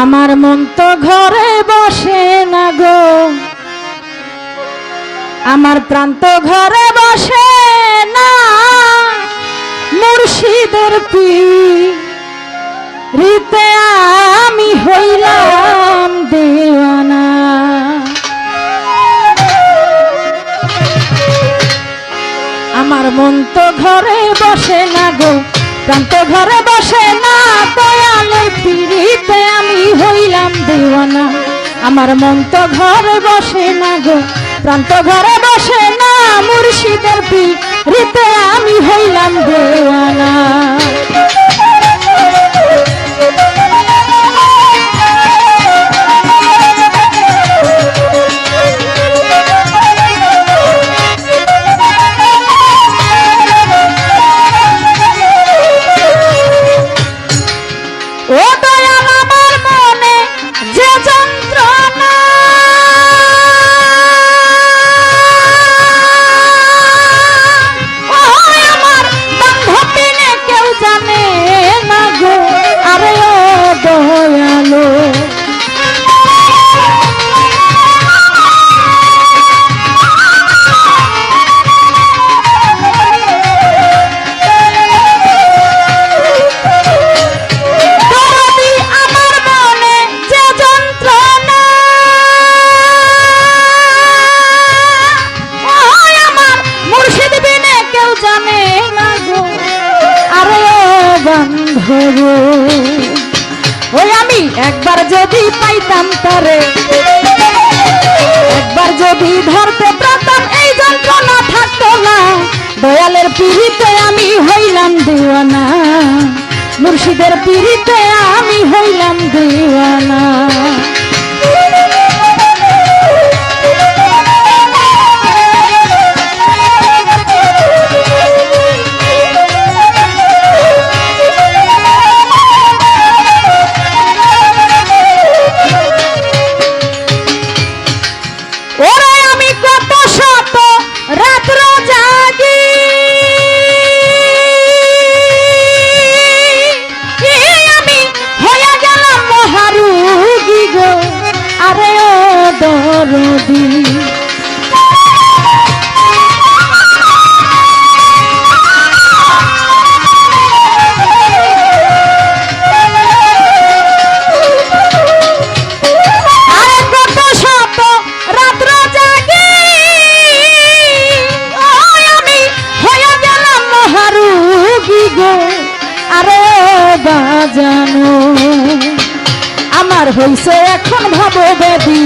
আমার মন তো ঘরে বসে না গো। আমার প্রাণ তো ঘরে বসে না। মুর্শিদের পি রীতে আমি হইলাম দেওয়ানা। আমার মন তো ঘরে বসে না গো। প্রাণ তো ঘরে বসে না দয়ালের পিড়িতে আমি হইলাম দেওয়ানা। আমার মন তো ঘরে বসে না গো প্রান্ত ঘরে বসে না মুর্শিদের পিড়িতে আমি হইলাম ওই আমি একবার যদি পাইতাম তারে, একবার যদি ধরতে পারতাম, এই যন্ত্রণা থাকতো না। দয়ালের পিড়িতে আমি হইলাম দিওয়ানা। মুর্শিদের পিড়িতে বাজানো আমার হইছে এখন ভাব বেদি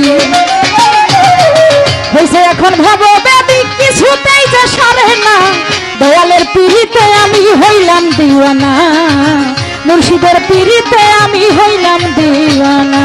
হইছে এখন ভাব বেদি কিছুতেই যে সরে না। দয়ালের পিড়িতে আমি হইলাম দিওয়ানা, মুর্শিদের পিড়িতে আমি হইলাম দিওয়ানা।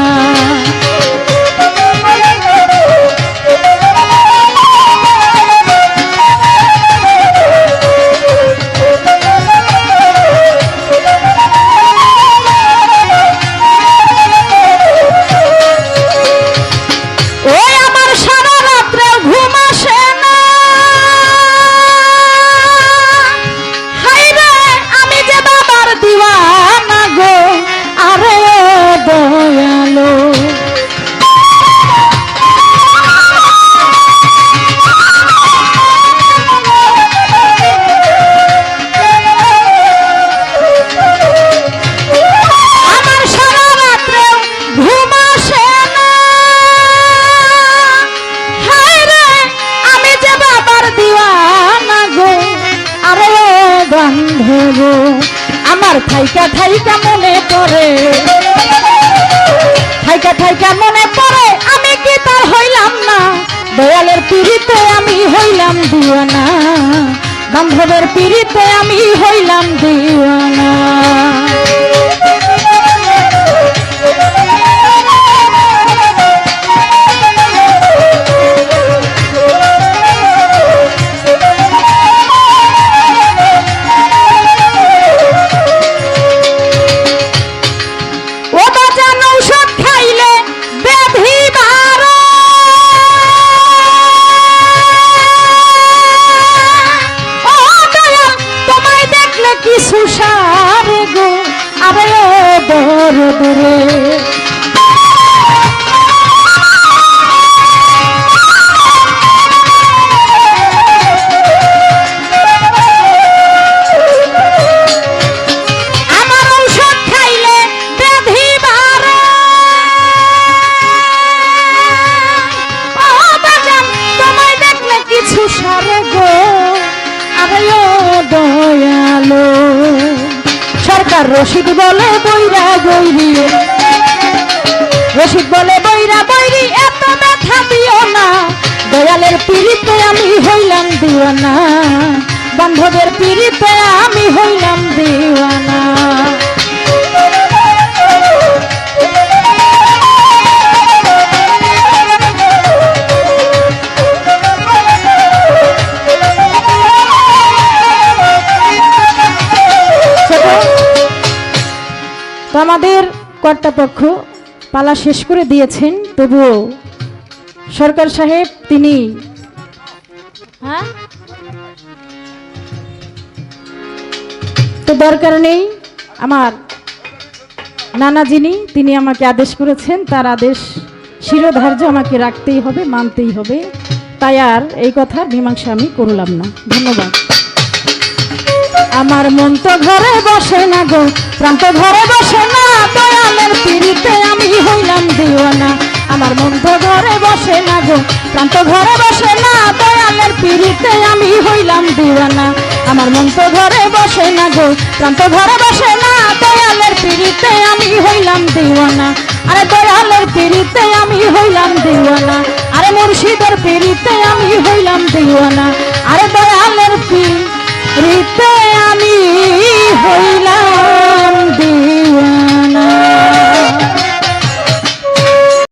আমার ঠাইকা ঠাইকা মনে পড়ে। ঠাইকা ঠাইকা মনে পড়ে, আমি কি তার হইলাম না? দয়ালের পিড়িতে আমি হইলাম দিওয়ানা। বান্ধবের পিড়িতে আমি হইলাম দিওয়ানা। কিছু সারে গো আরে বড় দর। আর রশিদ বলে বইরা বৈরি রশিদ বলে বইরা বৈরি এত ব্যথা দিও না। দয়ালের পীড়িতে আমি হইলাম না বান্ধবের পীড়িতে আমি হইলাম দিওয়ানা। তো আমাদের কর্তাপক্ষ পালা শেষ করে দিয়েছেন, তবুও সরকার সাহেব তিনি হ্যাঁ তো দরকার নেই আমার নানা যিনি তিনি আমাকে আদেশ করেছেন, তার আদেশ শিরোধার্য আমাকে রাখতেই হবে, মানতেই হবে। তাই আর এই কথার মীমাংসা আমি করলাম না। ধন্যবাদ। আমার মন তো ঘরে বসে না গো। প্রাণ তো ঘরে বসে না, দয়ালের পিড়িতে আমি হইলাম দিওয়ানা। আমার মন তো ঘরে বসে না গো প্রাণ তো ঘরে বসে না, দয়ালের পিড়িতে আমি হইলাম দিওয়ানা। আমার মন তো ঘরে বসে না গো প্রাণ তো ঘরে বসে না, দয়ালের পিড়িতে আমি হইলাম দিওয়ানা। আরে দয়ালের পিড়িতে আমি হইলাম দিওয়ানা। আরে মুর্শিদের পিড়িতে আমি হইলাম দিওয়ানা। আরে দয়া